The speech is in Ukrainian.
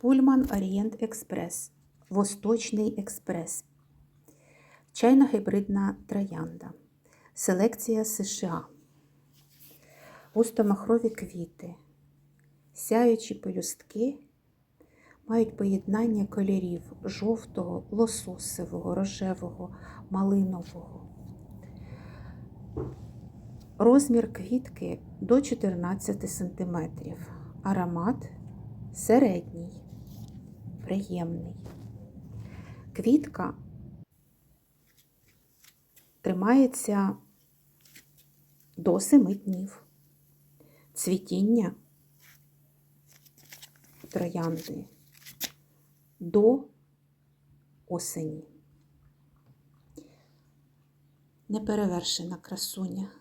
Пульман Орієнт Експрес, Восточний Експрес, чайна гібридна троянда, селекція США, густомахрові квіти, сяючі пелюстки мають поєднання кольорів жовтого, лососевого, рожевого, малинового. Розмір квітки до 14 см. Аромат середній, приємний. Квітка тримається до 7 днів. Цвітіння троянди до осені. Неперевершена красуня.